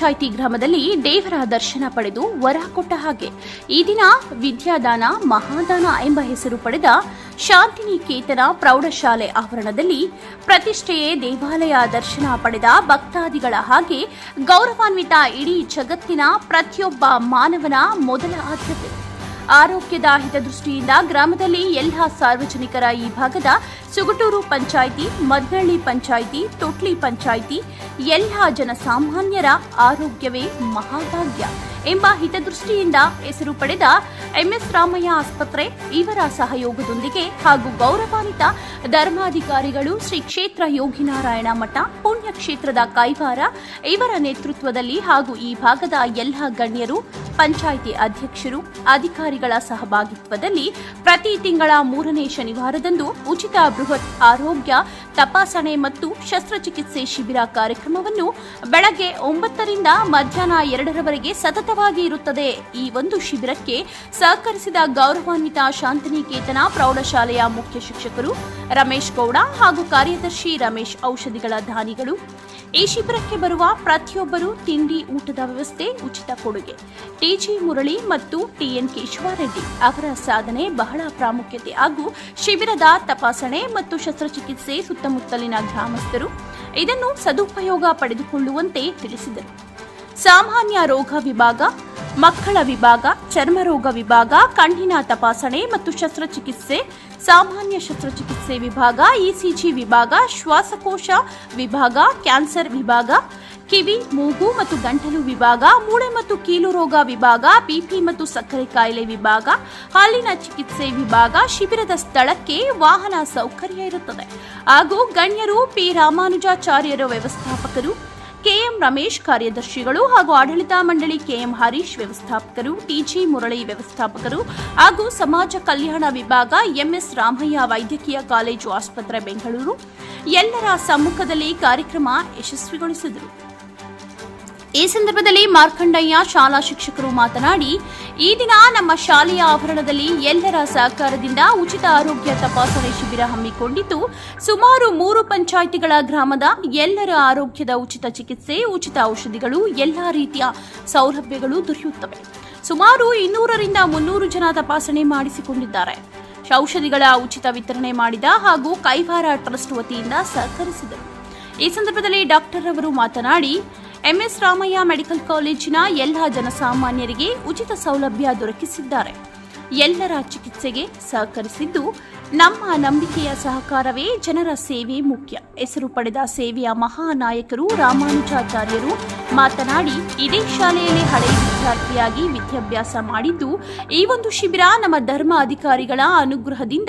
ಪಂಚಾಯಿತಿ ಗ್ರಾಮದಲ್ಲಿ ದೇವರ ದರ್ಶನ ಪಡೆದು ವರ ಕೊಟ್ಟ ಹಾಗೆ. ಈ ದಿನ ವಿದ್ಯಾದಾನ, ಮಹಾದಾನ ಎಂಬ ಹೆಸರು ಪಡೆದ ಶಾಂತಿನಿಕೇತನ ಪ್ರೌಢಶಾಲೆ ಆವರಣದಲ್ಲಿ ಪ್ರತಿಷ್ಠೆಯೇ ದೇವಾಲಯ ದರ್ಶನ ಪಡೆದ ಭಕ್ತಾದಿಗಳ ಹಾಗೆ ಗೌರವಾನ್ವಿತ ಇಡೀ ಜಗತ್ತಿನ ಪ್ರತಿಯೊಬ್ಬ ಮಾನವನ ಮೊದಲ ಆದ್ಯತೆ. ಆರೋಗ್ಯದ ಹಿತದೃಷ್ಟಿಯಿಂದ ಗ್ರಾಮದಲ್ಲಿ ಎಲ್ಲ ಸಾರ್ವಜನಿಕರ ಈ ಭಾಗದ ಸುಗಟೂರು ಪಂಚಾಯಿತಿ ಮದ್ನಳ್ಳಿ ಪಂಚಾಯಿತಿ, ತೊಟ್ಲಿ ಪಂಚಾಯಿತಿ, ಎಲ್ಲ ಜನಸಾಮಾನ್ಯರ ಆರೋಗ್ಯವೇ ಮಹಾಭಾಗ್ಯ ಎಂಬ ಹಿತದೃಷ್ಟಿಯಿಂದ ಹೆಸರು ಪಡೆದ ಎಂಎಸ್ ರಾಮಯ್ಯ ಆಸ್ಪತ್ರೆ ಇವರ ಸಹಯೋಗದೊಂದಿಗೆ ಹಾಗೂ ಗೌರವಾನ್ವಿತ ಧರ್ಮಾಧಿಕಾರಿಗಳು ಶ್ರೀ ಕ್ಷೇತ್ರ ಯೋಗಿನಾರಾಯಣ ಮಠ, ಪುಣ್ಯಕ್ಷೇತ್ರದ ಕೈವಾರ ಇವರ ನೇತೃತ್ವದಲ್ಲಿ ಹಾಗೂ ಈ ಭಾಗದ ಎಲ್ಲ ಗಣ್ಯರು, ಪಂಚಾಯಿತಿ ಅಧ್ಯಕ್ಷರು, ಅಧಿಕಾರಿಗಳ ಸಹಭಾಗಿತ್ವದಲ್ಲಿ ಪ್ರತಿ ತಿಂಗಳ ಮೂರನೇ ಶನಿವಾರದಂದು ಉಚಿತ ಬೃಹತ್ ಆರೋಗ್ಯ ತಪಾಸಣೆ ಮತ್ತು ಶಸ್ತ್ರಚಿಕಿತ್ಸೆ ಶಿಬಿರ ಕಾರ್ಯಕ್ರಮವನ್ನು ಬೆಳಗ್ಗೆ ಒಂಬತ್ತರಿಂದ ಮಧ್ಯಾಹ್ನ ಎರಡರವರೆಗೆ ಸತತವಾಗಿ ಇರುತ್ತದೆ. ಈ ಒಂದು ಶಿಬಿರಕ್ಕೆ ಸಹಕರಿಸಿದ ಗೌರವಾನ್ವಿತ ಶಾಂತಿನಿಕೇತನ, ಪ್ರೌಢಶಾಲೆಯ ಮುಖ್ಯ ಶಿಕ್ಷಕರು ರಮೇಶ್ ಗೌಡ ಹಾಗೂ ಕಾರ್ಯದರ್ಶಿ ರಮೇಶ್ ಔಷಧಿಗಳ ದಾನಿಗಳು ಈ ಶಿಬಿರಕ್ಕೆ ಬರುವ ಪ್ರತಿಯೊಬ್ಬರು ತಿಂಡಿ, ಊಟದ ವ್ಯವಸ್ಥೆ, ಉಚಿತ ಕೊಡುಗೆ. ಟಿಜಿ ಮುರಳಿ ಮತ್ತು ಟಿಎನ್ ಕೇಶವಾರೆಡ್ಡಿ ಅವರ ಸಾಧನೆ ಬಹಳ ಪ್ರಾಮುಖ್ಯತೆ ಹಾಗೂ ಶಿಬಿರದ ತಪಾಸಣೆ ಮತ್ತು ಶಸ್ತ್ರಚಿಕಿತ್ಸೆ ಸುತ್ತಮುತ್ತಲಿನ ಗ್ರಾಮಸ್ಥರು ಇದನ್ನು ಸದುಪಯೋಗ ಪಡೆದುಕೊಳ್ಳುವಂತೆ ತಿಳಿಸಿದರು. ಸಾಮಾನ್ಯ ರೋಗ ವಿಭಾಗ ಮಕ್ಕಳ ವಿಭಾಗ, ಚರ್ಮರೋಗ ವಿಭಾಗ, ಕಣ್ಣಿನ ತಪಾಸಣೆ ಮತ್ತು ಶಸ್ತ್ರಚಿಕಿತ್ಸೆ, ಸಾಮಾನ್ಯ ಶಸ್ತ್ರಚಿಕಿತ್ಸೆ ವಿಭಾಗ, ಇಸಿಜಿ ವಿಭಾಗ, ಶ್ವಾಸಕೋಶ ವಿಭಾಗ, ಕ್ಯಾನ್ಸರ್ ವಿಭಾಗ, ಕಿವಿ, ಮೂಗು ಮತ್ತು ಗಂಟಲು ವಿಭಾಗ, ಮೂಳೆ ಮತ್ತು ಕೀಲು ರೋಗ ವಿಭಾಗ, ಬಿಪಿ ಮತ್ತು ಸಕ್ಕರೆ ಕಾಯಿಲೆ ವಿಭಾಗ, ಹಾಲಿನ ಚಿಕಿತ್ಸೆ ವಿಭಾಗ, ಶಿಬಿರದ ಸ್ಥಳಕ್ಕೆ ವಾಹನ ಸೌಕರ್ಯ ಇರುತ್ತದೆ. ಹಾಗೂ ಗಣ್ಯರು ಪಿ ರಾಮಾನುಜಾಚಾರ್ಯರ ವ್ಯವಸ್ಥಾಪಕರು ಕೆಎಂ ರಮೇಶ್ ಕಾರ್ಯದರ್ಶಿಗಳು ಹಾಗೂ ಆಡಳಿತ ಮಂಡಳಿ ಕೆಎಂ ಹರೀಶ್ ವ್ಯವಸ್ಥಾಪಕರು, ಟಿಜಿ ಮುರಳಿ ವ್ಯವಸ್ಥಾಪಕರು ಹಾಗೂ ಸಮಾಜ ಕಲ್ಯಾಣ ವಿಭಾಗ, ಎಂಎಸ್ ರಾಮಯ್ಯ ವೈದ್ಯಕೀಯ ಕಾಲೇಜು ಆಸ್ಪತ್ರೆ, ಬೆಂಗಳೂರು. ಎಲ್ಲರ ಸಮ್ಮುಖದಲ್ಲಿ ಕಾರ್ಯಕ್ರಮ ಯಶಸ್ವಿಗೊಳಿಸಿದರು. ಈ ಸಂದರ್ಭದಲ್ಲಿ ಮಾರ್ಕಂಡಯ್ಯ ಶಾಲಾ ಶಿಕ್ಷಕರು ಮಾತನಾಡಿ, ಈ ದಿನ ನಮ್ಮ ಶಾಲೆಯ ಆವರಣದಲ್ಲಿ ಎಲ್ಲರ ಸಹಕಾರದಿಂದ ಉಚಿತ ಆರೋಗ್ಯ ತಪಾಸಣೆ ಶಿಬಿರ ಹಮ್ಮಿಕೊಂಡಿದ್ದು, ಸುಮಾರು ಮೂರು ಪಂಚಾಯಿತಿಗಳ ಗ್ರಾಮದ ಎಲ್ಲರ ಆರೋಗ್ಯದ ಉಚಿತ ಚಿಕಿತ್ಸೆ, ಉಚಿತ ಔಷಧಿಗಳು, ಎಲ್ಲಾ ರೀತಿಯ ಸೌಲಭ್ಯಗಳು ದೊರೆಯುತ್ತವೆ. ಸುಮಾರು ಇನ್ನೂರರಿಂದ ಮುನ್ನೂರು ಜನ ತಪಾಸಣೆ ಮಾಡಿಸಿಕೊಂಡಿದ್ದಾರೆ. ಔಷಧಿಗಳ ಉಚಿತ ವಿತರಣೆ ಮಾಡಿದ ಹಾಗೂ ಕೈವಾರ ಟ್ರಸ್ಟ್ ವತಿಯಿಂದ ಸಹಕರಿಸಿದರು. ಈ ಸಂದರ್ಭದಲ್ಲಿ ಡಾಕ್ಟರ್ ಅವರು ಮಾತನಾಡಿ ಎಂಎಸ್ ರಾಮಯ್ಯ ಮೆಡಿಕಲ್ ಕಾಲೇಜಿನ ಎಲ್ಲ ಜನಸಾಮಾನ್ಯರಿಗೆ ಉಚಿತ ಸೌಲಭ್ಯ ದೊರಕಿಸಿದ್ದಾರೆ. ಎಲ್ಲರ ಚಿಕಿತ್ಸೆಗೆ ಸಹಕರಿಸಿದ್ದು ನಮ್ಮ ನಂಬಿಕೆಯ ಸಹಕಾರವೇ ಜನರ ಸೇವೆ ಮುಖ್ಯ. ಹೆಸರು ಪಡೆದ ಸೇವೆಯ ಮಹಾನಾಯಕರು ರಾಮಾನುಜಾಚಾರ್ಯರು ಮಾತನಾಡಿ, ಇದೇ ಶಾಲೆಯಲ್ಲಿ ಹಳೆಯ ವಿದ್ಯಾರ್ಥಿಯಾಗಿ ವಿದ್ಯಾಭ್ಯಾಸ ಮಾಡಿದ್ದು, ಈ ಒಂದು ಶಿಬಿರ ನಮ್ಮ ಧರ್ಮ ಅಧಿಕಾರಿಗಳ ಅನುಗ್ರಹದಿಂದ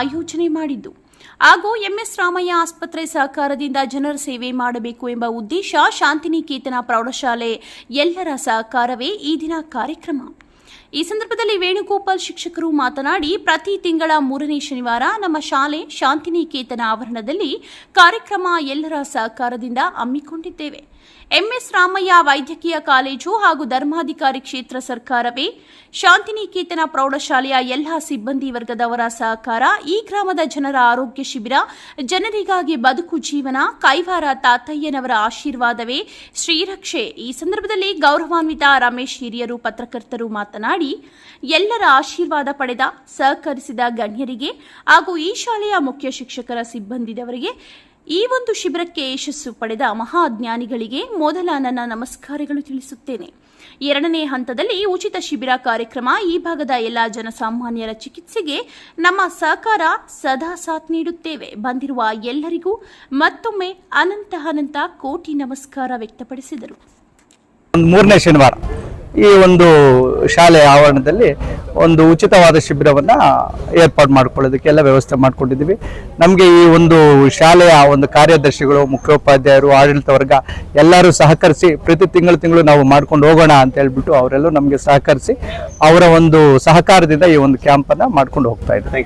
ಆಯೋಜನೆ ಮಾಡಿದ್ದು. ಹಾಗೂ ಎಂಎಸ್ ರಾಮಯ್ಯ ಆಸ್ಪತ್ರೆ ಸಹಕಾರದಿಂದ ಜನರ ಸೇವೆ ಮಾಡಬೇಕು ಎಂಬ ಉದ್ದೇಶ ಶಾಂತಿನಿಕೇತನ ಪ್ರೌಢಶಾಲೆ ಎಲ್ಲರ ಸಹಕಾರವೇ ಈ ದಿನ ಕಾರ್ಯಕ್ರಮ. ಈ ಸಂದರ್ಭದಲ್ಲಿ ವೇಣುಗೋಪಾಲ್ ಶಿಕ್ಷಕರು ಮಾತನಾಡಿ, ಪ್ರತಿ ತಿಂಗಳ ಮೂರನೇ ಶನಿವಾರ ನಮ್ಮ ಶಾಲೆ ಶಾಂತಿನಿಕೇತನ ಆವರಣದಲ್ಲಿ ಕಾರ್ಯಕ್ರಮ ಎಲ್ಲರ ಸಹಕಾರದಿಂದ ಹಮ್ಮಿಕೊಂಡಿದ್ದೇವೆ. ಎಂಎಸ್ ರಾಮಯ್ಯ ವೈದ್ಯಕೀಯ ಕಾಲೇಜು ಹಾಗೂ ಧರ್ಮಾಧಿಕಾರಿ ಕ್ಷೇತ್ರ ಸರ್ಕಾರವೇ ಶಾಂತಿನಿಕೇತನ ಪ್ರೌಢಶಾಲೆಯ ಎಲ್ಲ ಸಿಬ್ಬಂದಿ ವರ್ಗದವರ ಸಹಕಾರ, ಈ ಗ್ರಾಮದ ಜನರ ಆರೋಗ್ಯ ಶಿಬಿರ, ಜನರಿಗಾಗಿ ಬದುಕು ಜೀವನ, ಕೈವಾರ ತಾತಯ್ಯನವರ ಆಶೀರ್ವಾದವೇ ಶ್ರೀರಕ್ಷೆ. ಈ ಸಂದರ್ಭದಲ್ಲಿ ಗೌರವಾನ್ವಿತ ರಮೇಶ್ ಹಿರಿಯರು, ಪತ್ರಕರ್ತರು ಮಾತನಾಡಿ, ಎಲ್ಲರ ಆಶೀರ್ವಾದ ಪಡೆದ, ಸಹಕರಿಸಿದ ಗಣ್ಯರಿಗೆ ಹಾಗೂ ಈ ಶಾಲೆಯ ಮುಖ್ಯ ಶಿಕ್ಷಕರ ಸಿಬ್ಬಂದಿದವರಿಗೆ ಈ ಒಂದು ಶಿಬಿರಕ್ಕೆ ಯಶಸ್ಸು ಪಡೆದ ಮಹಾಜ್ಞಾನಿಗಳಿಗೆ ಮೊದಲ ನನ್ನ ನಮಸ್ಕಾರಗಳು ತಿಳಿಸುತ್ತೇನೆ. ಎರಡನೇ ಹಂತದಲ್ಲಿ ಉಚಿತ ಶಿಬಿರ ಕಾರ್ಯಕ್ರಮ ಈ ಭಾಗದ ಎಲ್ಲ ಜನಸಾಮಾನ್ಯರ ಚಿಕಿತ್ಸೆಗೆ ನಮ್ಮ ಸಹಕಾರ ಸದಾ ಸಾಥ್ ನೀಡುತ್ತೇವೆ. ಬಂದಿರುವ ಎಲ್ಲರಿಗೂ ಮತ್ತೊಮ್ಮೆ ಅನಂತ ಅನಂತ ಕೋಟಿ ನಮಸ್ಕಾರ ವ್ಯಕ್ತಪಡಿಸಿದರು. ಮೂರನೇ ಶನಿವಾರ. ಈ ಒಂದು ಶಾಲೆಯ ಆವರಣದಲ್ಲಿ ಒಂದು ಉಚಿತವಾದ ಶಿಬಿರವನ್ನ ಏರ್ಪಾಡು ಮಾಡ್ಕೊಳ್ಳೋದಕ್ಕೆಲ್ಲ ವ್ಯವಸ್ಥೆ ಮಾಡ್ಕೊಂಡಿದ್ದೀವಿ. ನಮಗೆ ಈ ಒಂದು ಶಾಲೆಯ ಒಂದು ಕಾರ್ಯದರ್ಶಿಗಳು ಮುಖ್ಯೋಪಾಧ್ಯಾಯರು ಆಡಳಿತ ವರ್ಗ ಎಲ್ಲರೂ ಸಹಕರಿಸಿ ಪ್ರತಿ ತಿಂಗಳು ತಿಂಗಳು ನಾವು ಮಾಡ್ಕೊಂಡು ಹೋಗೋಣ ಅಂತ ಹೇಳ್ಬಿಟ್ಟು ಅವರೆಲ್ಲೂ ನಮಗೆ ಸಹಕರಿಸಿ ಅವರ ಒಂದು ಸಹಕಾರದಿಂದ ಈ ಒಂದು ಕ್ಯಾಂಪನ್ನು ಮಾಡ್ಕೊಂಡು ಹೋಗ್ತಾ ಇದ್ದೀವಿ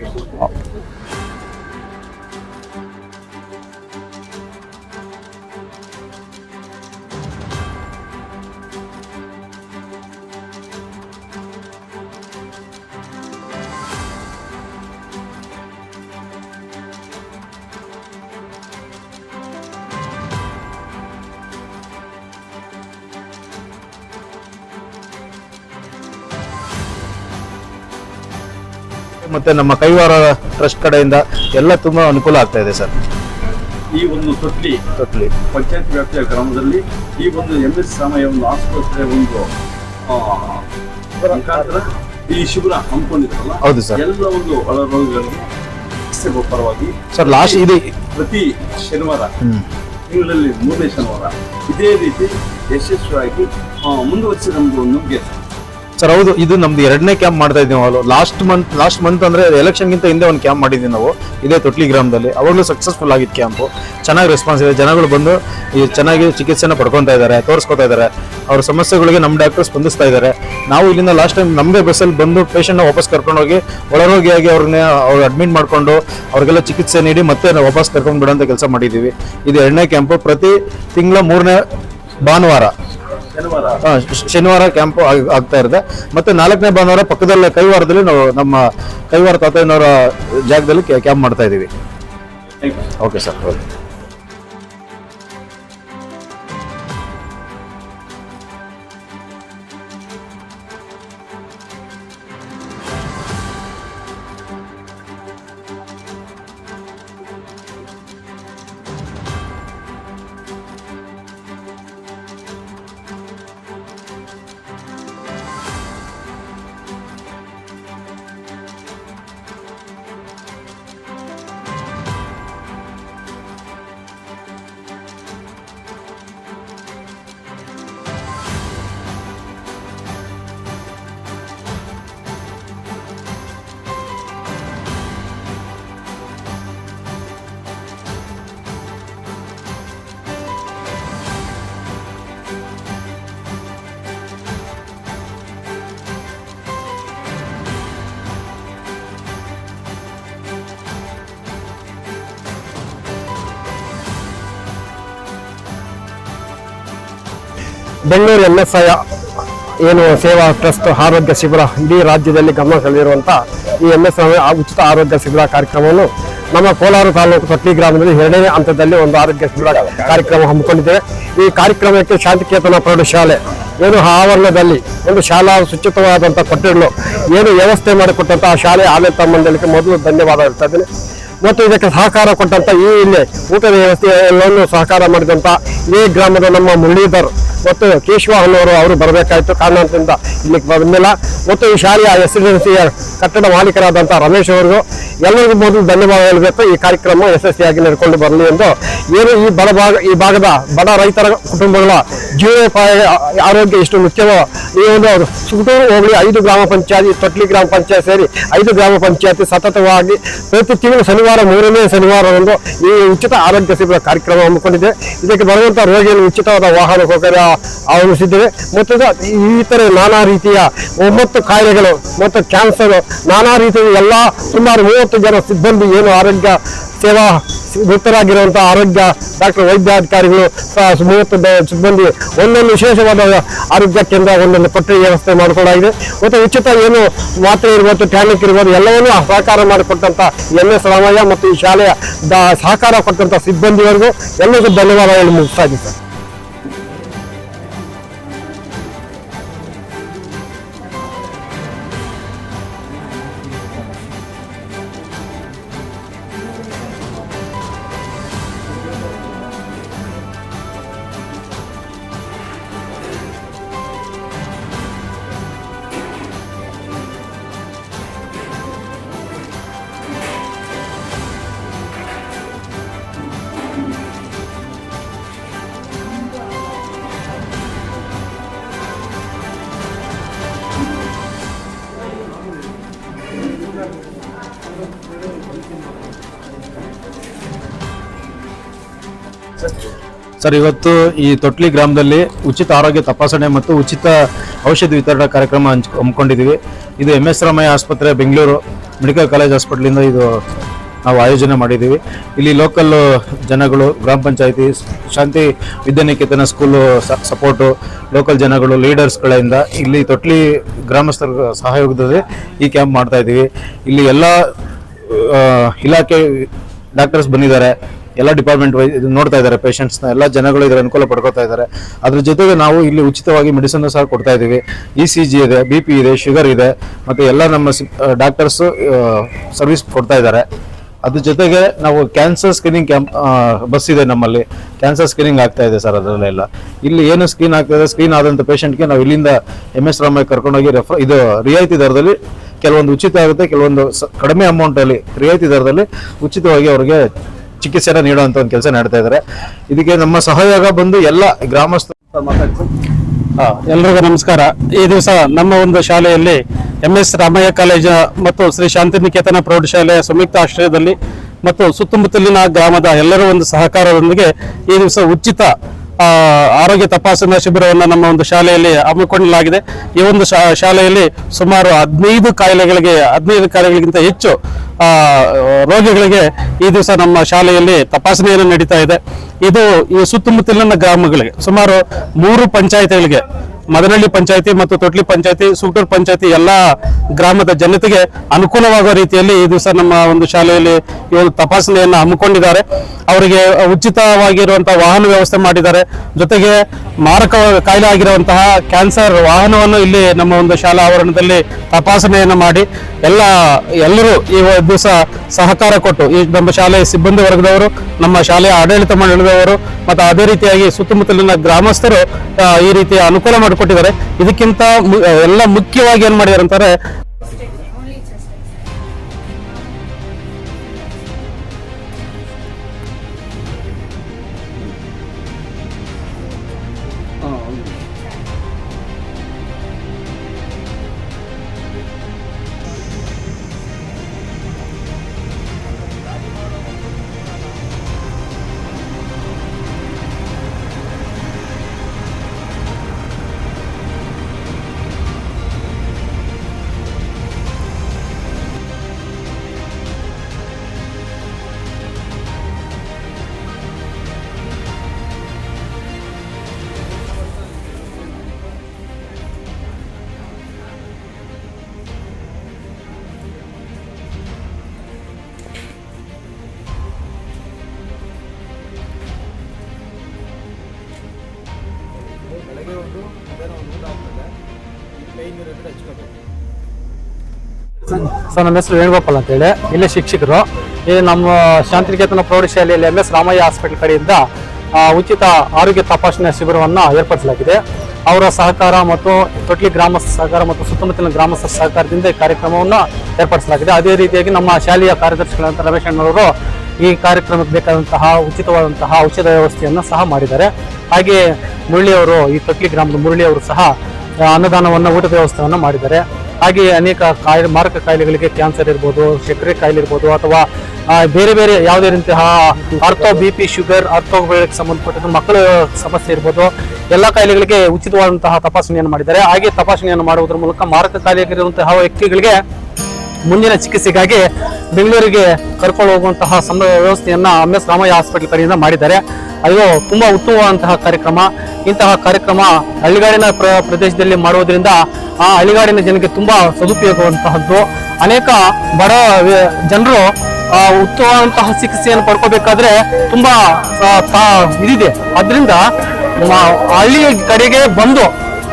ಮತ್ತೆ ನಮ್ಮ ಕೈವಾರ ಟ್ರಸ್ಟ್ ಕಡೆಯಿಂದ ಎಲ್ಲ ತುಂಬಾ ಅನುಕೂಲ ಆಗ್ತಾ ಇದೆ ಸರ್ ಈ ಒಂದು ತೊಟ್ಲಿ ತೊಟ್ಲಿ ಪಂಚಾಯತ್ ವ್ಯಾಪ್ತಿಯ ಗ್ರಾಮದಲ್ಲಿ ಈ ಒಂದು ಎಂ ಎಸ್ ರಾಮಯ್ಯ ಒಂದು ಆಸ್ಪತ್ರೆ ಒಂದು ಮುಖಾಂತರ ಈ ಶಿಬಿರ ಹಮ್ಮಿಕೊಂಡಿದ್ರಲ್ಲ ಹೌದು ಸರ್. ಎಲ್ಲ ಒಂದು ಒಳರೋಗಿಗಳಿಗೆ ಚಿಕಿತ್ಸೆ ಪರವಾಗಿ ಸರ್ ಲಾಸ್ಟ್ ಇದೆ ಪ್ರತಿ ಶನಿವಾರ. ತಿಂಗಳಲ್ಲಿ ಮೂರನೇ ಶನಿವಾರ ಇದೇ ರೀತಿ ಯಶಸ್ವಿಯಾಗಿ ಮುಂದುವರಿಸಿ ನಮ್ದು ನಮ್ಗೆ ಸರ್ ಹೌದು, ಇದು ನಮ್ದು ಎರಡನೇ ಕ್ಯಾಂಪ್ ಮಾಡ್ತಾ ಇದ್ದೀವಿ ನಾವು. ಲಾಸ್ಟ್ ಮಂತ್ ಲಾಸ್ಟ್ ಮಂತ್ ಅಂದ್ರೆ ಎಲೆಕ್ಷನ್ ಗಿಂತ ಹಿಂದೆ ಒಂದು ಕ್ಯಾಂಪ್ ಮಾಡಿದ್ವಿ ನಾವು. ಇದೇ ತೊಟ್ಲಿ ಗ್ರಾಮದಲ್ಲಿ. ಅವಾಗಲೂ ಸಕ್ಸಸ್ಫುಲ್ ಆಗಿತ್ತು ಕ್ಯಾಂಪು ಚೆನ್ನಾಗಿ ರೆಸ್ಪಾನ್ಸ್ ಇದೆ. ಜನಗಳು ಬಂದು ಈ ಚೆನ್ನಾಗಿ ಚಿಕಿತ್ಸೆನ ಪಡ್ಕೊತಾ ಇದ್ದಾರೆ, ತೋರಿಸ್ಕೊತಾ ಇದ್ದಾರೆ. ಅವ್ರ ಸಮಸ್ಯೆಗಳಿಗೆ ನಮ್ಮ ಡಾಕ್ಟರ್ ಸ್ಪಂದಿಸ್ತಾ ಇದ್ದಾರೆ. ನಾವು ಇಲ್ಲಿಂದ ಲಾಸ್ಟ್ ಟೈಮ್ ನಮ್ಮದೇ ಬಸ್ಸಲ್ಲಿ ಬಂದು ಪೇಷಂಟ್ನ ವಾಪಸ್ ಕರ್ಕೊಂಡೋಗಿ ಒಳರೋಗಿಯಾಗಿ ಅವ್ರನ್ನ, ಅವ್ರು ಅಡ್ಮಿಟ್ ಮಾಡಿಕೊಂಡು ಅವ್ರಿಗೆಲ್ಲ ಚಿಕಿತ್ಸೆ ನೀಡಿ ಮತ್ತೆ ವಾಪಸ್ ಕರ್ಕೊಂಡು ಬಿಡೋಂಥ ಕೆಲಸ ಮಾಡಿದ್ದೀವಿ. ಇದು ಎರಡನೇ ಕ್ಯಾಂಪು ಪ್ರತಿ ತಿಂಗಳ ಮೂರನೇ ಭಾನುವಾರ ಶನಿವಾರ. ಕ್ಯಾಂಪ್ ಆಗ್ತಾ ಇರುತ್ತೆ. ಮತ್ತೆ ನಾಲ್ಕನೇ ಭಾನುವಾರ ಪಕ್ಕದಲ್ಲೇ ಕೈವಾರದಲ್ಲಿ ನಾವು ನಮ್ಮ ಕೈವಾರ ತಾತಯ್ಯನವರ ಜಾಗದಲ್ಲಿ ಕ್ಯಾಂಪ್ ಮಾಡ್ತಾ ಇದೀವಿ. Okay sir okay Bengaluru N S I ಏನು ಸೇವಾ ಟ್ರಸ್ಟ್ ಆರೋಗ್ಯ ಶಿಬಿರ ಇಡೀ ರಾಜ್ಯದಲ್ಲಿ ಗಮನ ಸೆಳೆದಿರುವಂಥ ಈ ಎನ್ ಎಸ್ ಐ ಉಚಿತ ಆರೋಗ್ಯ ಶಿಬಿರ ಕಾರ್ಯಕ್ರಮವನ್ನು ನಮ್ಮ ಕೋಲಾರ ತಾಲೂಕು ಪ್ರತಿ ಗ್ರಾಮದಲ್ಲಿ ಎರಡನೇ ಹಂತದಲ್ಲಿ ಒಂದು ಆರೋಗ್ಯ ಶಿಬಿರ ಕಾರ್ಯಕ್ರಮ ಹಮ್ಮಿಕೊಂಡಿದ್ದೇವೆ. ಈ ಕಾರ್ಯಕ್ರಮಕ್ಕೆ ಶಾಂತಿಕೇತನ ಪ್ರೌಢಶಾಲೆ, ಏನು ಆವರಣದಲ್ಲಿ ಒಂದು ಶಾಲಾ ಶುಚಿತ್ವವಾದಂಥ ಕೊಟ್ಟಿರಲು ಏನು ವ್ಯವಸ್ಥೆ ಮಾಡಿಕೊಟ್ಟಂಥ ಆ ಶಾಲೆ ಆಡಳಿತ ಮಂಡಳಿಗೆ ಮೊದಲು ಧನ್ಯವಾದ ಹೇಳ್ತಾ ಇದ್ದೀನಿ. ಮತ್ತು ಇದಕ್ಕೆ ಸಹಕಾರ ಕೊಟ್ಟಂತ ಈ ಇಲ್ಲಿ ಊಟದ ವ್ಯವಸ್ಥೆ ಎಲ್ಲವನ್ನು ಸಹಕಾರ ಮಾಡಿದಂತ ಈ ಗ್ರಾಮದ ನಮ್ಮ ಮುರಳೀಧರ್ ಮತ್ತು ಕೇಶವ ಅನ್ನೋರು ಅವರು ಬರಬೇಕಾಯಿತು ಕಾರಣದಿಂದ ಇಲ್ಲಿಗೆ ಬಂದಿಲ್ಲ. ಮತ್ತು ಈ ಶಾಲೆಯ ಎಸ್ ಕಟ್ಟಡ ಮಾಲೀಕರಾದಂಥ ರಮೇಶ್ ಅವರಿಗೂ ಎಲ್ಲರಿಗೂ ಮೊದಲು ಧನ್ಯವಾದ ಹೇಳಬೇಕು. ಈ ಕಾರ್ಯಕ್ರಮ ಯಶಸ್ವಿಯಾಗಿ ನಡ್ಕೊಂಡು ಬರಲಿ ಎಂದು ಏನು ಈ ಬಡ ಭಾಗ ಈ ಭಾಗದ ಬಡ ರೈತರ ಕುಟುಂಬಗಳ ಜೀವನೋಪಾಯ, ಆರೋಗ್ಯ ಎಷ್ಟು ಮುಖ್ಯವೋ ಈ ಒಂದು ಸುಗಟೂರು ಹೋಬಳಿ ಐದು ಗ್ರಾಮ ಪಂಚಾಯತಿ, ತೊಟ್ಲಿ ಗ್ರಾಮ ಪಂಚಾಯತ್ ಸೇರಿ ಐದು ಗ್ರಾಮ ಪಂಚಾಯತಿ ಸತತವಾಗಿ ಪ್ರತಿ ತಿಂಗಳು ಶನಿವಾರ ಮೂರನೇ ಶನಿವಾರದಂದು ಈ ಉಚಿತ ಆರೋಗ್ಯ ಶಿಬಿರ ಕಾರ್ಯಕ್ರಮ ಹಮ್ಮಿಕೊಂಡಿದೆ. ಇದಕ್ಕೆ ಬರುವಂಥ ರೋಗಿಯನ್ನು ಉಚಿತವಾದ ವಾಹನ ಸೌಕರ್ಯ ಆರಂಭಿಸಿದ್ದೇವೆ ಮತ್ತು ಈ ತರ ನಾನಾ ರೀತಿಯ ಒಂಬತ್ತು ಕಾಯಿಲೆಗಳು ಮತ್ತು ಕ್ಯಾನ್ಸರ್ ನಾನಾ ರೀತಿಯ ಎಲ್ಲ ಸುಮಾರು ಮೂವತ್ತು ಜನ ಸಿಬ್ಬಂದಿ ಏನು ಆರೋಗ್ಯ ಸೇವಾ ವೃತ್ತರಾಗಿರುವಂತಹ ಆರೋಗ್ಯ ಡಾಕ್ಟರ್ ವೈದ್ಯಾಧಿಕಾರಿಗಳು ಮೂವತ್ತು ಸಿಬ್ಬಂದಿ ಒಂದೊಂದು ವಿಶೇಷವಾದ ಆರೋಗ್ಯ ಕೇಂದ್ರ, ಒಂದೊಂದು ಕೊಠಡಿ ವ್ಯವಸ್ಥೆ ಮಾಡಿಕೊಳ್ಳಾಗಿದೆ ಮತ್ತು ಉಚಿತ ಏನು ಮಾತ್ರೆ ಇರ್ಬೋದು ಟ್ಯಾನಿಕ್ ಇರ್ಬೋದು, ಎಲ್ಲವನ್ನೂ ಸಹಕಾರ ಮಾಡಿಕೊಟ್ಟಂಥ ಎನ್ ಎಸ್ ರಾಮಯ್ಯ ಮತ್ತು ಈ ಶಾಲೆಯ ಸಹಕಾರ ಕೊಟ್ಟಂತ ಸಿಬ್ಬಂದಿವರೆಗೂ ಎಲ್ಲರಿಗೂ ಧನ್ಯವಾದಗಳು ಮುಗಿಸ್ತಾ ಇದ್ದೀನಿ ಸರ್. ಸರ್, ಇವತ್ತು ಈ ತೊಟ್ಲಿ ಗ್ರಾಮದಲ್ಲಿ ಉಚಿತ ಆರೋಗ್ಯ ತಪಾಸಣೆ ಮತ್ತು ಉಚಿತ ಔಷಧಿ ವಿತರಣಾ ಕಾರ್ಯಕ್ರಮ ಹಮ್ಮಿಕೊಂಡಿದ್ದೀವಿ. ಇದು ಎಂ ಎಸ್ ರಾಮಯ್ಯ ಆಸ್ಪತ್ರೆ, ಬೆಂಗಳೂರು ಮೆಡಿಕಲ್ ಕಾಲೇಜ್ ಹಾಸ್ಪಿಟ್ಲಿಂದ ಇದು ನಾವು ಆಯೋಜನೆ ಮಾಡಿದ್ದೀವಿ. ಇಲ್ಲಿ ಲೋಕಲ್ ಜನಗಳು, ಗ್ರಾಮ ಪಂಚಾಯತಿ, Shanti Vidyaniketan school support, local ಜನಗಳು, ಲೀಡರ್ಸ್ಗಳಿಂದ ಇಲ್ಲಿ ತೊಟ್ಲಿ ಗ್ರಾಮಸ್ಥರ ಸಹಯೋಗದಲ್ಲಿ ಈ ಕ್ಯಾಂಪ್ ಮಾಡ್ತಾ ಇದ್ದೀವಿ. ಇಲ್ಲಿ ಎಲ್ಲ ಇಲಾಖೆ ಡಾಕ್ಟರ್ಸ್ ಬಂದಿದ್ದಾರೆ. ಎಲ್ಲ ಡಿಪಾರ್ಟ್ಮೆಂಟ್ ನೋಡ್ತಾ ಇದ್ದಾರೆ ಪೇಷಂಟ್ಸ್ನ ಎಲ್ಲ ಜನಗಳು ಇದರ ಅನುಕೂಲ ಪಡ್ಕೊತಾ ಇದ್ದಾರೆ ಅದ್ರ ಜೊತೆಗೆ ನಾವು ಇಲ್ಲಿ ಉಚಿತವಾಗಿ ಮೆಡಿಸಿನ್ ಸಹ ಕೊಡ್ತಾ ಇದ್ದೀವಿ. ಇ ಸಿ ಜಿ ಇದೆ ಬಿ ಪಿ ಇದೆ ಶುಗರ್ ಇದೆ, ಮತ್ತೆ ಎಲ್ಲ ನಮ್ಮ ಡಾಕ್ಟರ್ಸ್ ಸರ್ವಿಸ್ ಕೊಡ್ತಾ ಇದ್ದಾರೆ ಅದ್ರ ಜೊತೆಗೆ ನಾವು ಕ್ಯಾನ್ಸರ್ ಸ್ಕ್ರೀನಿಂಗ್ ಕ್ಯಾಂಪ್ ಬಸ್ ಇದೆ ನಮ್ಮಲ್ಲಿ. ಕ್ಯಾನ್ಸರ್ ಸ್ಕ್ರೀನಿಂಗ್ ಆಗ್ತಾ ಇದೆ ಸರ್ ಅದರಲ್ಲೆಲ್ಲ. ಇಲ್ಲಿ ಏನು ಸ್ಕ್ರೀನ್ ಆಗ್ತಾ ಇದೆ ಸ್ಕ್ರೀನ್ ಆದಂಥ ಪೇಷಂಟ್ಗೆ ನಾವು ಇಲ್ಲಿಂದ ಎಂ ಎಸ್ ರಾಮಯ್ಯ ಕರ್ಕೊಂಡೋಗಿ ರೆಫರ್ ಇದು ರಿಯಾಯಿತಿ ದರದಲ್ಲಿ ಕೆಲವೊಂದು ಉಚಿತ ಆಗುತ್ತೆ, ಕೆಲವೊಂದು ಕಡಿಮೆ ಅಮೌಂಟ್ ಅಲ್ಲಿ ರಿಯಾಯಿತಿ ದರದಲ್ಲಿ ಉಚಿತವಾಗಿ ಅವರಿಗೆ ಚಿಕಿತ್ಸೆನ ನೀಡುವಂತ ಒಂದು ಕೆಲಸ ಮಾಡ್ತಾ ಇದ್ದಾರೆ ಇದಕ್ಕೆ ನಮ್ಮ ಸಹಯೋಗ ಬಂದು ಎಲ್ಲ ಗ್ರಾಮಸ್ಥ ಎಲ್ರಿಗೂ ನಮಸ್ಕಾರ. ಈ ದಿವಸ ನಮ್ಮ ಒಂದು ಶಾಲೆಯಲ್ಲಿ ಎಂ ಎಸ್ ರಾಮಯ್ಯ ಕಾಲೇಜ ಮತ್ತು ಶ್ರೀ ಶಾಂತಿನಿಕೇತನ ಪ್ರೌಢಶಾಲೆಯ ಸಂಯುಕ್ತ ಆಶ್ರಯದಲ್ಲಿ ಮತ್ತು ಸುತ್ತಮುತ್ತಲಿನ ಗ್ರಾಮದ ಎಲ್ಲರ ಒಂದು ಸಹಕಾರದೊಂದಿಗೆ ಈ ದಿವಸ ಉಚಿತ ಆರೋಗ್ಯ ತಪಾಸಣಾ ಶಿಬಿರವನ್ನು ನಮ್ಮ ಒಂದು ಶಾಲೆಯಲ್ಲಿ ಹಮ್ಮಿಕೊಳ್ಳಲಾಗಿದೆ ಈ ಒಂದು ಶಾಲೆಯಲ್ಲಿ ಸುಮಾರು ಹದಿನೈದು ಕಾಯಿಲೆಗಳಿಗೆ, ಹದಿನೈದು ಕಾಯಿಲೆಗಳಿಗಿಂತ ಹೆಚ್ಚು ರೋಗಿಗಳಿಗೆ ಈ ದಿವಸ ನಮ್ಮ ಶಾಲೆಯಲ್ಲಿ ತಪಾಸಣೆಯನ್ನು ನಡೀತಾ ಇದೆ. ಇದು ಈ ಸುತ್ತಮುತ್ತಲಿನ ಗ್ರಾಮಗಳಿಗೆ ಸುಮಾರು ಮೂರು ಪಂಚಾಯತಿಗಳಿಗೆ ಮದನಹಳ್ಳಿ ಪಂಚಾಯತಿ ಮತ್ತು ತೊಟ್ಲಿ ಪಂಚಾಯತಿ, ಸೂಟೂರ್ ಪಂಚಾಯತಿ ಎಲ್ಲ ಗ್ರಾಮದ ಜನತೆಗೆ ಅನುಕೂಲವಾಗುವ ರೀತಿಯಲ್ಲಿ ಈ ದಿವಸ ನಮ್ಮ ಒಂದು ಶಾಲೆಯಲ್ಲಿ ಈ ಒಂದು ತಪಾಸಣೆಯನ್ನು ಹಮ್ಮಿಕೊಂಡಿದ್ದಾರೆ. ಅವರಿಗೆ ಉಚಿತವಾಗಿರುವಂತಹ ವಾಹನ ವ್ಯವಸ್ಥೆ ಮಾಡಿದ್ದಾರೆ. ಜೊತೆಗೆ ಮಾರಕ ಕಾಯಿಲೆ ಆಗಿರುವಂತಹ ಕ್ಯಾನ್ಸರ್ ವಾಹನವನ್ನು ಇಲ್ಲಿ ನಮ್ಮ ಒಂದು ಶಾಲಾ ಆವರಣದಲ್ಲಿ ತಪಾಸಣೆಯನ್ನು ಮಾಡಿ ಎಲ್ಲ ಎಲ್ಲರೂ ಈ ದಿವಸ ಸಹಕಾರ ಕೊಟ್ಟು ಈ ನಮ್ಮ ಶಾಲೆಯ ಸಿಬ್ಬಂದಿ ವರ್ಗದವರು, ನಮ್ಮ ಶಾಲೆಯ ಆಡಳಿತ ಮಂಡಳಿದವರು ಮತ್ತು ಅದೇ ರೀತಿಯಾಗಿ ಸುತ್ತಮುತ್ತಲಿನ ಗ್ರಾಮಸ್ಥರು ಈ ರೀತಿಯ ಅನುಕೂಲ ಮಾಡಿಕೊಟ್ಟಿದ್ದಾರೆ ಇದಕ್ಕಿಂತ ಎಲ್ಲ ಮುಖ್ಯವಾಗಿ ಏನ್ ಮಾಡಿದಾರೆ ಅಂತಾರೆ ಸರ್ ನನ್ನ ಹೆಸರು ವೇಣುಗೋಪಾಲ್ ಅಂತೇಳಿ ಇಲ್ಲಿ ಶಿಕ್ಷಕರು. ಈ ನಮ್ಮ ಶಾಂತಿನಿಕೇತನ ಪ್ರೌಢಶಾಲೆಯಲ್ಲಿ ಎಂ ಎಸ್ ರಾಮಯ್ಯ ಹಾಸ್ಪಿಟಲ್ ಕಡೆಯಿಂದ ಉಚಿತ ಆರೋಗ್ಯ ತಪಾಸಣೆ ಶಿಬಿರವನ್ನು ಏರ್ಪಡಿಸಲಾಗಿದೆ. ಅವರ ಸಹಕಾರ ಮತ್ತು ತೊಟ್ಲಿ ಗ್ರಾಮಸ್ಥ ಸಹಕಾರ ಮತ್ತು ಸುತ್ತಮುತ್ತಲಿನ ಗ್ರಾಮಸ್ಥರ ಸಹಕಾರದಿಂದ ಈ ಕಾರ್ಯಕ್ರಮವನ್ನು ಏರ್ಪಡಿಸಲಾಗಿದೆ. ಅದೇ ರೀತಿಯಾಗಿ ನಮ್ಮ ಶಾಲೆಯ ಕಾರ್ಯದರ್ಶಿಗಳಂತ ರಮೇಶ್ ಅಣ್ಣವರು ಈ ಕಾರ್ಯಕ್ರಮಕ್ಕೆ ಬೇಕಾದಂತಹ ಉಚಿತವಾದಂತಹ ಔಷಧ ವ್ಯವಸ್ಥೆಯನ್ನು ಸಹ ಮಾಡಿದ್ದಾರೆ. ಹಾಗೆ ಮುರಳಿಯವರು, ಈ ತೊಟ್ಲಿ ಗ್ರಾಮದ ಮುರಳಿಯವರು ಸಹ ಅನ್ನದಾನವನ್ನು, ಊಟದ ವ್ಯವಸ್ಥೆಯನ್ನು ಮಾಡಿದ್ದಾರೆ. ಹಾಗೆ ಅನೇಕ ಕಾಯಿಲೆ ಮಾರಕ ಕಾಯಿಲೆಗಳಿಗೆ ಕ್ಯಾನ್ಸರ್ ಇರ್ಬೋದು ಸಕ್ಕರೆ ಕಾಯಿಲೆ ಇರ್ಬೋದು ಅಥವಾ ಬೇರೆ ಬೇರೆ ಯಾವುದೇ ರೀತಿಯ ಅರ್ಥೋ ಬಿ ಪಿ ಶುಗರ್ ಅರ್ಥೋಗಳಿಗೆ ಸಂಬಂಧಪಟ್ಟಂತ ಮಕ್ಕಳ ಸಮಸ್ಯೆ ಇರ್ಬೋದು, ಎಲ್ಲ ಕಾಯಿಲೆಗಳಿಗೆ ಉಚಿತವಾದಂತಹ ತಪಾಸಣೆಯನ್ನು ಮಾಡಿದ್ದಾರೆ. ಹಾಗೆ ತಪಾಸಣೆಯನ್ನು ಮಾಡುವುದರ ಮೂಲಕ ಮಾರಕ ಕಾಯಿಲೆಗಿರುವಂತಹ ವ್ಯಕ್ತಿಗಳಿಗೆ ಮುಂದಿನ ಚಿಕಿತ್ಸೆಗಾಗಿ ಬೆಂಗಳೂರಿಗೆ ಕರ್ಕೊಂಡು ಹೋಗುವಂತಹ ಸಮ ವ್ಯವಸ್ಥೆಯನ್ನ ಎಂ ಎಸ್ ರಾಮಯ್ಯ ಹಾಸ್ಪಿಟಲ್ ಕಡೆಯಿಂದ ಮಾಡಿದ್ದಾರೆ. ಅದು ತುಂಬಾ ಉತ್ತಮವಾದಂತಹ ಕಾರ್ಯಕ್ರಮ. ಇಂತಹ ಕಾರ್ಯಕ್ರಮ ಹಳ್ಳಿಗಾಡಿನ ಪ್ರ, ಪ್ರದೇಶದಲ್ಲಿ ಮಾಡುವುದರಿಂದ ಆ ಹಳ್ಳಿಗಾಡಿನ ಜನಕ್ಕೆ ತುಂಬಾ ಸದುಪಯೋಗವಂತಹದ್ದು ಅನೇಕ ಬಡ ಜನರು ಉತ್ತಮವಾದಂತಹ ಚಿಕಿತ್ಸೆಯನ್ನು ಪಡ್ಕೋಬೇಕಾದ್ರೆ ತುಂಬಾ ಇದಿದೆ. ಅದರಿಂದ ಹಳ್ಳಿ ಕಡೆಗೆ ಬಂದು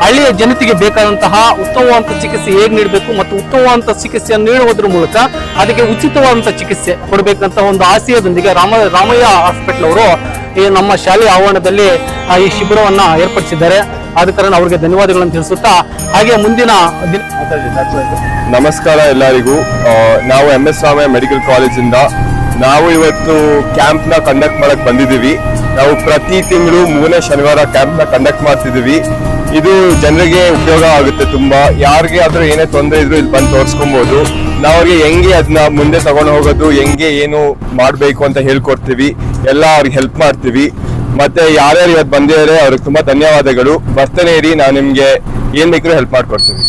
ಹಳ್ಳಿಯ ಜನತೆಗೆ ಬೇಕಾದಂತಹ ಉತ್ತಮವಾದಂತಹ ಚಿಕಿತ್ಸೆ ಹೇಗೆ ನೀಡಬೇಕು ಮತ್ತು ಉತ್ತಮವಾದಂತಹ ಚಿಕಿತ್ಸೆಯನ್ನು ನೀಡುವುದರ ಮೂಲಕ ಅದಕ್ಕೆ ಉಚಿತವಾದಂತಹ ಚಿಕಿತ್ಸೆ ಕೊಡಬೇಕಂತ ಒಂದು ಆಶಯದೊಂದಿಗೆ ರಾಮ, ರಾಮಯ್ಯ ಹಾಸ್ಪಿಟಲ್ ಅವರು ಈ ನಮ್ಮ ಶಾಲೆಯ ಆವರಣದಲ್ಲಿ ಈ ಶಿಬಿರವನ್ನ ಏರ್ಪಡಿಸಿದ್ದಾರೆ. ಆದ ಕಾರಣ ಅವರಿಗೆ ಧನ್ಯವಾದಗಳನ್ನು ತಿಳಿಸುತ್ತಾ, ಹಾಗೆ ಮುಂದಿನ ದಿನ ನಮಸ್ಕಾರ ಎಲ್ಲರಿಗೂ. ನಾವು ಎಂ ಎಸ್ ರಾಮಯ್ಯ ಮೆಡಿಕಲ್ ಕಾಲೇಜಿಂದ ನಾವು ಇವತ್ತು ಕ್ಯಾಂಪ್ನ ಕಂಡಕ್ಟ್ ಮಾಡಕ್ ಬಂದಿದ್ದೀವಿ. ನಾವು ಪ್ರತಿ ತಿಂಗಳು ಮೂರನೇ ಶನಿವಾರ ಕ್ಯಾಂಪ್ನ ಕಂಡಕ್ಟ್ ಮಾಡ್ತಿದ್ದೀವಿ. ಇದು ಜನರಿಗೆ ಉಪಯೋಗ ಆಗುತ್ತೆ ತುಂಬಾ. ಯಾರಿಗೆ ಆದ್ರೂ ಏನೇ ತೊಂದರೆ ಇದ್ರು ಇಲ್ಲಿ ಬಂದು ತೋರಿಸ್ಕೊಬಹುದು ನಾವು ಅವ್ರಿಗೆ ಹೆಂಗೆ ಅದನ್ನ ಮುಂದೆ ತಗೊಂಡು ಹೋಗೋದು, ಹೆಂಗೆ ಏನು ಮಾಡಬೇಕು ಅಂತ ಹೇಳ್ಕೊಡ್ತೀವಿ. ಎಲ್ಲ ಅವ್ರಿಗೆ ಹೆಲ್ಪ್ ಮಾಡ್ತೀವಿ. ಮತ್ತೆ ಯಾರ್ಯಾರು ಇವತ್ತು ಬಂದಿದ್ದಾರೆ, ಅವ್ರಿಗೆ ತುಂಬಾ ಧನ್ಯವಾದಗಳು. ಬರ್ತೇನೆ ಇರಿ ನಾವು ನಿಮ್ಗೆ ಏನ್ ಬೇಕಿದ್ರು ಹೆಲ್ಪ್ ಮಾಡ್ಕೊಡ್ತೀವಿ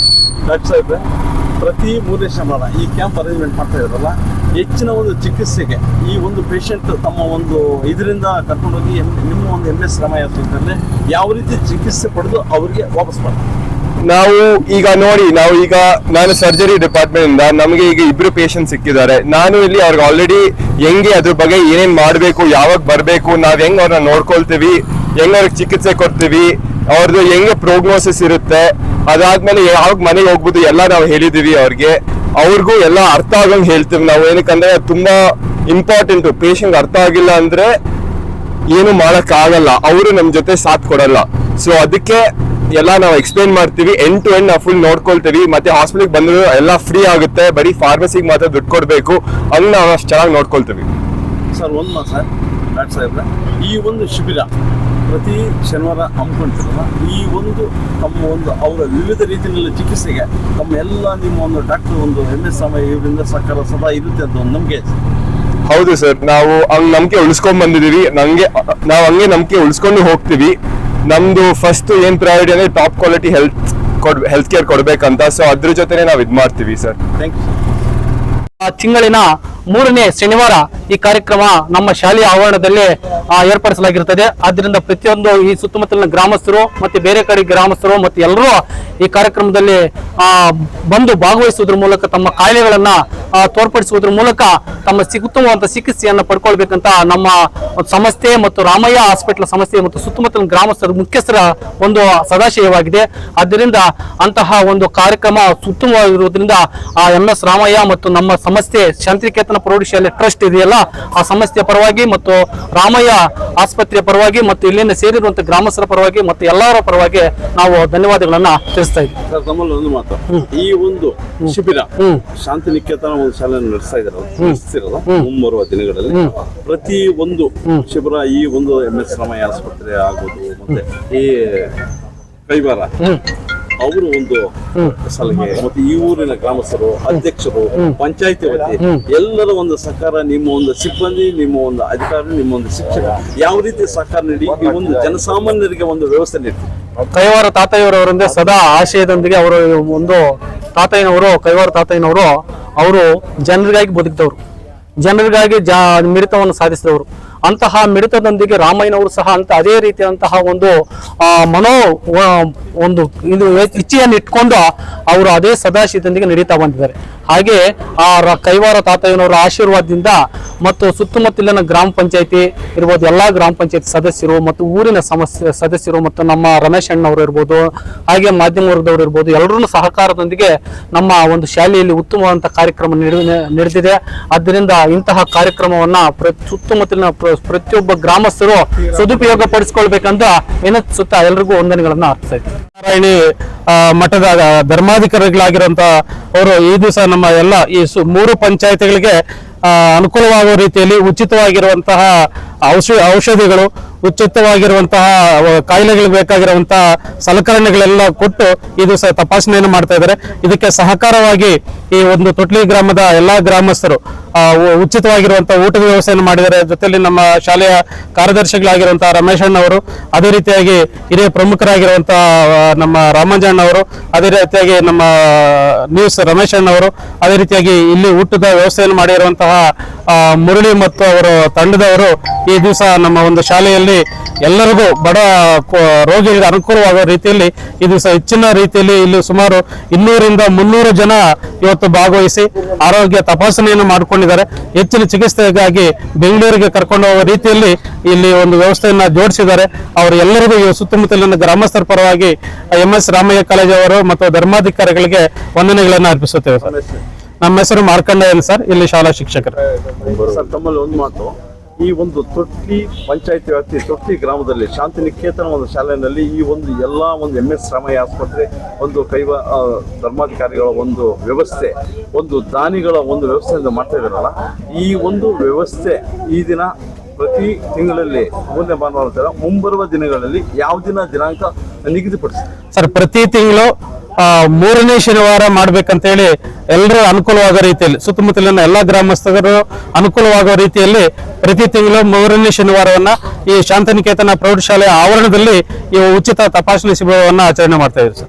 ಪ್ರತಿ ಮೂರನೇ ಶನಿವಾರ ಈ ಕ್ಯಾಂಪ್ ಅರೇಂಜ್ಮೆಂಟ್ ಮಾಡ್ತಾ ಇದ್ರಲ್ಲ, ಹೆಚ್ಚಿನ ಒಂದು ಚಿಕಿತ್ಸೆಗೆ ಈ ಒಂದು ಪೇಷಂಟ್ ತಮ್ಮ ಒಂದು ಇದರಿಂದ ಕರ್ಕೊಂಡೋಗಿ ನಿಮ್ಮ ಒಂದು ಎಂ ಎಸ್ ಶ್ರಮ ಯಾವ ರೀತಿ ಚಿಕಿತ್ಸೆ ಪಡೆದು ಅವರಿಗೆ ವಾಪಸ್ ಮಾಡ್ತಾರೆ. ನಾವು ಈಗ ನೋಡಿ, ನಾವು ಈಗ ನಾನು ಸರ್ಜರಿ ಡಿಪಾರ್ಟ್ಮೆಂಟ್ ಇಂದ ನಮಗೆ ಈಗ ಇಬ್ರು ಪೇಷಂಟ್ ಸಿಕ್ಕಿದ್ದಾರೆ. ನಾನು ಇಲ್ಲಿ ಅವ್ರಿಗೆ ಆಲ್ರೆಡಿ ಹೆಂಗೆ ಅದ್ರ ಬಗ್ಗೆ ಏನೇನ್ ಮಾಡ್ಬೇಕು, ಯಾವಾಗ ಬರ್ಬೇಕು, ನಾವ್ ಹೆಂಗ್ ಅವ್ರನ್ನ ನೋಡ್ಕೊಳ್ತೀವಿ, ಹೆಂಗ್ ಅವ್ರಿಗೆ ಚಿಕಿತ್ಸೆ ಕೊಡ್ತೀವಿ ಅವ್ರದ್ದು ಹೆಂಗೆ ಪ್ರೋಗ್ನೋಸಿಸ್ ಇರುತ್ತೆ, ಅದಾದ್ಮೇಲೆ ಯಾವಾಗ ಮನೆಗೆ ಹೋಗ್ಬೋದು ಎಲ್ಲ ನಾವು ಹೇಳಿದೀವಿ ಅವ್ರಿಗೆ. ಅವ್ರಿಗೂ ಎಲ್ಲ ಅರ್ಥ ಆಗಂಗ್ ಹೇಳ್ತೀವಿ ನಾವು. ಏನಕ್ಕಂದ್ರೆ ತುಂಬಾ ಇಂಪಾರ್ಟೆಂಟ್ ಪೇಷಂಟ್ ಅರ್ಥ ಆಗಿಲ್ಲ ಅಂದ್ರೆ ಏನು ಮಾಡಕ್ ಆಗಲ್ಲ ಅವರು ನಮ್ ಜೊತೆ ಸಾಥ್ ಕೊಡಲ್ಲ. ಸೊ ಅದಕ್ಕೆ ಎಲ್ಲ ನಾವು ಎಕ್ಸ್ಪ್ಲೈನ್ ಮಾಡ್ತೀವಿ. ಎಂಡ್ ಟು ಎಂಡ್ ನಾವು ಫುಲ್ ನೋಡ್ಕೊಳ್ತೀವಿ. ಮತ್ತೆ ಹಾಸ್ಪಿಟಲ್ಗೆ ಬಂದ್ರು ಎಲ್ಲ ಫ್ರೀ ಆಗುತ್ತೆ. ಬರೀ ಫಾರ್ಮಸಿಗೆ ಮಾತ್ರ ದುಡ್ಡು ಕೊಡಬೇಕು. ಹಂಗ್ ನಾವು ಅಷ್ಟು ಚೆನ್ನಾಗಿ ನೋಡ್ಕೊಳ್ತೀವಿ. ಸರ್ ಒಂದು ಮಾತು ಸರ್. ಡಾಕ್ಟರ್ ಸಾಹೇಬ್ರೆ ಈ ಒಂದು ಶಿಬಿರ ಪ್ರತಿ ಶನಿವಾರ ಹಮ್ಮಿಕೊಂಡಿರಲ್ಲ ಈ ಒಂದು ತಮ್ಮ ಒಂದು ಅವರ ವಿವಿಧ ರೀತಿಯಲ್ಲಿ ಚಿಕಿತ್ಸೆಗೆ ತಮ್ಮ ಎಲ್ಲ ನಿಮ್ಮ ಒಂದು ಡಾಕ್ಟರ್ ಒಂದು ಎಂ ಎಸ್ ಸಮಯ ಇವರಿಂದ ಸರ್ಕಾರ ಸದಾ ಇರುತ್ತೆ ಅಂತ ಒಂದು ನಂಬಿಕೆ ಹೌದು ಸರ್. ನಾವು ಹಂಗೆ ನಂಬಿಕೆ ಉಳಿಸ್ಕೊಂಡ್ ಬಂದಿದೀವಿ. ನಂಗೆ ನಾವು ಹಂಗೆ ನಂಬಿಕೆ ಉಳಿಸ್ಕೊಂಡು ಹೋಗ್ತೀವಿ. ನಮ್ದು ಫಸ್ಟ್ ಏನ್ ಪ್ರಯಾರಿಟಿ ಅಂದ್ರೆ ಟಾಪ್ ಕ್ವಾಲಿಟಿ ಹೆಲ್ತ್ ಕೊಡ್ ಹೆಲ್ತ್ ಕೇರ್ ಕೊಡ್ಬೇಕಂತ. ಸೊ ಅದ್ರ ಜೊತೆನೆ ನಾವು ಇದ್ ಮಾಡ್ತೀವಿ ಸರ್ ಥ್ಯಾಂಕ್ ಯು ಆ ತಿಂಗಳಿನ ಮೂರನೇ ಶನಿವಾರ ಈ ಕಾರ್ಯಕ್ರಮ ನಮ್ಮ ಶಾಲೆಯ ಆವರಣದಲ್ಲಿ ಏರ್ಪಡಿಸಲಾಗಿರುತ್ತದೆ. ಆದ್ದರಿಂದ ಪ್ರತಿಯೊಂದು ಈ ಸುತ್ತಮುತ್ತಲಿನ ಗ್ರಾಮಸ್ಥರು ಮತ್ತೆ ಬೇರೆ ಕಡೆ ಗ್ರಾಮಸ್ಥರು ಮತ್ತೆ ಎಲ್ಲರೂ ಈ ಕಾರ್ಯಕ್ರಮದಲ್ಲಿ ಬಂದು ಭಾಗವಹಿಸುವುದರ ಮೂಲಕ ತಮ್ಮ ಕಾಯಿಲೆಗಳನ್ನ ತೋರ್ಪಡಿಸುವುದ್ರ ಮೂಲಕ ತಮ್ಮ ಉತ್ತಮವಾದ ಚಿಕಿತ್ಸೆಯನ್ನು ಪಡ್ಕೊಳ್ಬೇಕಂತ ನಮ್ಮ ಸಂಸ್ಥೆ ಮತ್ತು ರಾಮಯ್ಯ ಹಾಸ್ಪಿಟಲ್ ಸಂಸ್ಥೆ ಮತ್ತು ಸುತ್ತಮುತ್ತಲಿನ ಗ್ರಾಮಸ್ಥರ ಮುಖ್ಯಸ್ಥರ ಒಂದು ಸದಾಶಯವಾಗಿದೆ. ಆದ್ದರಿಂದ ಅಂತಹ ಒಂದು ಕಾರ್ಯಕ್ರಮ ಉತ್ತಮವಾಗಿರುವುದರಿಂದ ಆ ಎಂ ಎಸ್ ರಾಮಯ್ಯ ಮತ್ತು ನಮ್ಮ ಸಂಸ್ಥೆ ಶಾಂತಿಕೇತನ ಪ್ರೌಢಶಾಲೆ ಟ್ರಸ್ಟ್ ಇದೆಯಲ್ಲ, ಆ ಸಂಸ್ಥೆಯ ಪರವಾಗಿ ಮತ್ತು ರಾಮಯ್ಯ ಆಸ್ಪತ್ರೆಯ ಪರವಾಗಿ ಮತ್ತು ಇಲ್ಲಿನ ಸೇರಿರುವಂತಹ ಗ್ರಾಮಸ್ಥರ ಪರವಾಗಿ ಮತ್ತು ಎಲ್ಲರ ಪರವಾಗಿ ನಾವು ಧನ್ಯವಾದಗಳನ್ನ ತಿಳಿಸ್ತಾ ಇದ್ದೀವಿ ಸರ್ ತಮ್ಮಲ್ಲಿ ಒಂದು ಮಾತು. ಈ ಒಂದು ಶಿಬಿರ ಶಾಂತಿ ನಿಕೇತನ ಒಂದು ಶಾಲೆಯನ್ನು ನಡೆಸ್ತಾ ಇದ್ದಾರೆ. ನಡೆಸ್ತಿರಲ್ಲ ಮುಂಬರುವ ದಿನಗಳಲ್ಲಿ. ಪ್ರತಿ ಒಂದು ಶಿಬಿರ ಈ ಒಂದು ಎಂ ಎಸ್ ರಾಮಯ್ಯ ಆಸ್ಪತ್ರೆ ಆಗೋದು ಮತ್ತೆ ಈ ಕೈವಾರ ಅವರು ಒಂದು ಸಲಹೆ ಮತ್ತೆ ಈ ಊರಿನ ಗ್ರಾಮಸ್ಥರು ಅಧ್ಯಕ್ಷರು ಪಂಚಾಯತಿ ವತಿ ಎಲ್ಲರ ಒಂದು ಸಹಕಾರ ನಿಮ್ಮ ಒಂದು ಸಿಬ್ಬಂದಿ ನಿಮ್ಮ ಒಂದು ಅಧಿಕಾರಿ ನಿಮ್ಮ ಒಂದು ಶಿಕ್ಷಕ ಯಾವ ರೀತಿ ಸಹಕಾರ ನೀಡಿ ಈ ಒಂದು ಜನಸಾಮಾನ್ಯರಿಗೆ ಒಂದು ವ್ಯವಸ್ಥೆ ನೀಡ್ತೀವಿ ಕೈವಾರ ತಾತಯ್ಯವರವರಿಂದ ಸದಾ ಆಶಯದೊಂದಿಗೆ ಅವರು ಒಂದು ತಾತಯ್ಯನವರು ಕೈವಾರ ತಾತಯ್ಯನವರು ಅವರು ಜನರಿಗಾಗಿ ಬದುಕಿದವರು. ಜನರಿಗಾಗಿ ಜಾ ಮಿಡಿತವನ್ನು ಸಾಧಿಸಿದವರು. ಅಂತಹ ಮಿಡಿತದೊಂದಿಗೆ ರಾಮಯ್ಯನವರು ಸಹ ಅಂತ ಅದೇ ರೀತಿಯಾದಂತಹ ಒಂದು ಮನೋ ಒಂದು ಇದು ಇಚ್ಛೆಯನ್ನು ಇಟ್ಕೊಂಡು ಅವರು ಅದೇ ಸದಾಶಯದೊಂದಿಗೆ ನಡೀತಾ ಬಂದಿದ್ದಾರೆ. ಹಾಗೆ ಆ ಕೈವಾರ ತಾತಯ್ಯನವರ ಆಶೀರ್ವಾದದಿಂದ ಮತ್ತು ಸುತ್ತಮುತ್ತಲಿನ ಗ್ರಾಮ ಪಂಚಾಯತಿ ಇರ್ಬೋದು ಎಲ್ಲಾ ಗ್ರಾಮ ಪಂಚಾಯತಿ ಸದಸ್ಯರು ಮತ್ತು ಊರಿನ ಸಮಸ್ಯೆ ಸದಸ್ಯರು ಮತ್ತು ನಮ್ಮ ರಮೇಶ್ ಅಣ್ಣವರು ಇರ್ಬೋದು, ಹಾಗೆ ಮಾಧ್ಯಮ ವರ್ಗದವರು ಇರ್ಬೋದು ಎಲ್ಲರೂ ಸಹಕಾರದೊಂದಿಗೆ ನಮ್ಮ ಒಂದು ಶಾಲೆಯಲ್ಲಿ ಉತ್ತಮವಾದಂತಹ ಕಾರ್ಯಕ್ರಮ ನಡೆದ- ನಡೆದಿದೆ. ಆದ್ದರಿಂದ ಇಂತಹ ಕಾರ್ಯಕ್ರಮವನ್ನ ಸುತ್ತಮುತ್ತಲಿನ ಪ್ರ- ಪ್ರತಿಯೊಬ್ಬ ಗ್ರಾಮಸ್ಥರು ಸದುಪಯೋಗ ಪಡಿಸ್ಕೊಳ್ಬೇಕಂತ ವಿನಂತಿಸುತ್ತಾ ಎಲ್ರಿಗೂ ವಂದನೆಗಳನ್ನ ಅರ್ಪಿಸ್ತಾ ನಾರಾಯಣಿ ಮಠದ ಧರ್ಮಾಧಿಕಾರಿಗಳಾಗಿರುವಂತ ಅವರು ಈ ದಿವಸ ನಮ್ಮ ಎಲ್ಲ ಈ ಮೂರು ಪಂಚಾಯತಿಗಳಿಗೆ ಅನುಕೂಲವಾಗುವ ರೀತಿಯಲ್ಲಿ ಉಚಿತವಾಗಿರುವಂತಹ ಔಷ, ಔಷಧಿಗಳು ಉಚಿತವಾಗಿರುವಂತಹ ಕಾಯಿಲೆಗಳಿಗೆ ಬೇಕಾಗಿರುವಂತಹ ಸಲಕರಣೆಗಳೆಲ್ಲ ಕೊಟ್ಟು ಇದು ತಪಾಸಣೆಯನ್ನು ಮಾಡ್ತಾ ಇದ್ದಾರೆ. ಇದಕ್ಕೆ ಸಹಕಾರವಾಗಿ ಈ ಒಂದು ತೊಟ್ಲಿ ಗ್ರಾಮದ ಎಲ್ಲಾ ಗ್ರಾಮಸ್ಥರು ಉಚಿತವಾಗಿರುವಂತಹ ಊಟದ ವ್ಯವಸ್ಥೆಯನ್ನು ಮಾಡಿದ್ದಾರೆ. ಜೊತೆಯಲ್ಲಿ ನಮ್ಮ ಶಾಲೆಯ ಕಾರ್ಯದರ್ಶಿಗಳಾಗಿರುವಂತಹ ರಮೇಶ್ ಅಣ್ಣವರು ಅದೇ ರೀತಿಯಾಗಿ ಹಿರಿಯ ಪ್ರಮುಖರಾಗಿರುವಂತಹ ನಮ್ಮ ರಾಮಂಜಣ್ಣ ಅವರು ಅದೇ ರೀತಿಯಾಗಿ ನಮ್ಮ ನ್ಯೂಸ್ ರಮೇಶ್ ಅಣ್ಣವರು ಅದೇ ರೀತಿಯಾಗಿ ಇಲ್ಲಿ ಊಟದ ವ್ಯವಸ್ಥೆಯನ್ನು ಮಾಡಿರುವಂತಹ ಮುರಳಿ ಮತ್ತು ಅವರ ತಂಡದವರು ಈ ದಿವಸ ನಮ್ಮ ಒಂದು ಶಾಲೆಯಲ್ಲಿ ಎಲ್ಲರಿಗೂ ಬಡ ರೋಗಿಗಳಿಗೆ ಅನುಕೂಲವಾಗುವ ರೀತಿಯಲ್ಲಿ ಇದು ಹೆಚ್ಚಿನ ರೀತಿಯಲ್ಲಿ ಇಲ್ಲಿ ಸುಮಾರು ಇನ್ನೂರಿಂದ ಮುನ್ನೂರು ಜನ ಇವತ್ತು ಭಾಗವಹಿಸಿ ಆರೋಗ್ಯ ತಪಾಸಣೆಯನ್ನು ಮಾಡಿಕೊಂಡಿದ್ದಾರೆ. ಹೆಚ್ಚಿನ ಚಿಕಿತ್ಸೆಗಾಗಿ ಬೆಂಗಳೂರಿಗೆ ಕರ್ಕೊಂಡು ಹೋಗುವ ರೀತಿಯಲ್ಲಿ ಇಲ್ಲಿ ಒಂದು ವ್ಯವಸ್ಥೆಯನ್ನ ಜೋಡಿಸಿದ್ದಾರೆ. ಅವರೆಲ್ಲರಿಗೂ ಸುತ್ತಮುತ್ತಲಿನ ಗ್ರಾಮಸ್ಥರ ಪರವಾಗಿ ಎಂ ಎಸ್ ರಾಮಯ್ಯ ಕಾಲೇಜ್ ಅವರು ಮತ್ತು ಧರ್ಮಾಧಿಕಾರಿಗಳಿಗೆ ವಂದನೆಗಳನ್ನು ಅರ್ಪಿಸುತ್ತೇವೆ ಸರ್. ನಮ್ಮ ಹೆಸರು ಮಾರ್ಕಂಡ ಸರ್. ಇಲ್ಲಿ ಶಾಲಾ ಶಿಕ್ಷಕರು. ಈ ಒಂದು ತೊಟ್ಲಿ ಪಂಚಾಯತಿ ವ್ಯಾಪ್ತಿ ತೊಟ್ಲಿ ಗ್ರಾಮದಲ್ಲಿ ಶಾಂತಿ ನಿಕೇತನ ಒಂದು ಶಾಲೆಯಲ್ಲಿ ಈ ಒಂದು ಎಲ್ಲ ಒಂದು ಎಂ ಎಸ್ ರಾಮಯ್ಯ ಆಸ್ಪತ್ರೆ, ಒಂದು ಕೈವ ಧರ್ಮಾಧಿಕಾರಿಗಳ ಒಂದು ವ್ಯವಸ್ಥೆ, ಒಂದು ದಾನಿಗಳ ಒಂದು ವ್ಯವಸ್ಥೆಯಿಂದ ಮಾಡ್ತಾ ಇದ್ದಾರಲ್ಲ, ಈ ಒಂದು ವ್ಯವಸ್ಥೆ ಈ ದಿನ ಪ್ರತಿ ತಿಂಗಳಲ್ಲಿ ಮೂರನೇ ಭಾನುವಾರ ಮುಂಬರುವ ದಿನಗಳಲ್ಲಿ ಯಾವ ದಿನ ದಿನಾಂಕ ನಿಗದಿಪಡಿಸ್ತಾರೆ ಸರ್, ಪ್ರತಿ ತಿಂಗಳು ಮೂರನೇ ಶನಿವಾರ ಮಾಡ್ಬೇಕಂತೇಳಿ ಎಲ್ಲರೂ ಅನುಕೂಲವಾಗೋ ರೀತಿಯಲ್ಲಿ, ಸುತ್ತಮುತ್ತಲಿನ ಎಲ್ಲಾ ಗ್ರಾಮಸ್ಥರು ಅನುಕೂಲವಾಗುವ ರೀತಿಯಲ್ಲಿ ಪ್ರತಿ ತಿಂಗಳು ಮೂರನೇ ಶನಿವಾರವನ್ನ ಈ ಶಾಂತನಿಕೇತನ ಪ್ರೌಢಶಾಲೆಯ ಆವರಣದಲ್ಲಿ ಈ ಉಚಿತ ತಪಾಸಣೆ ಶಿಬಿರವನ್ನ ಆಚರಣೆ ಮಾಡ್ತಾ ಇದ್ದೀವಿ ಸರ್.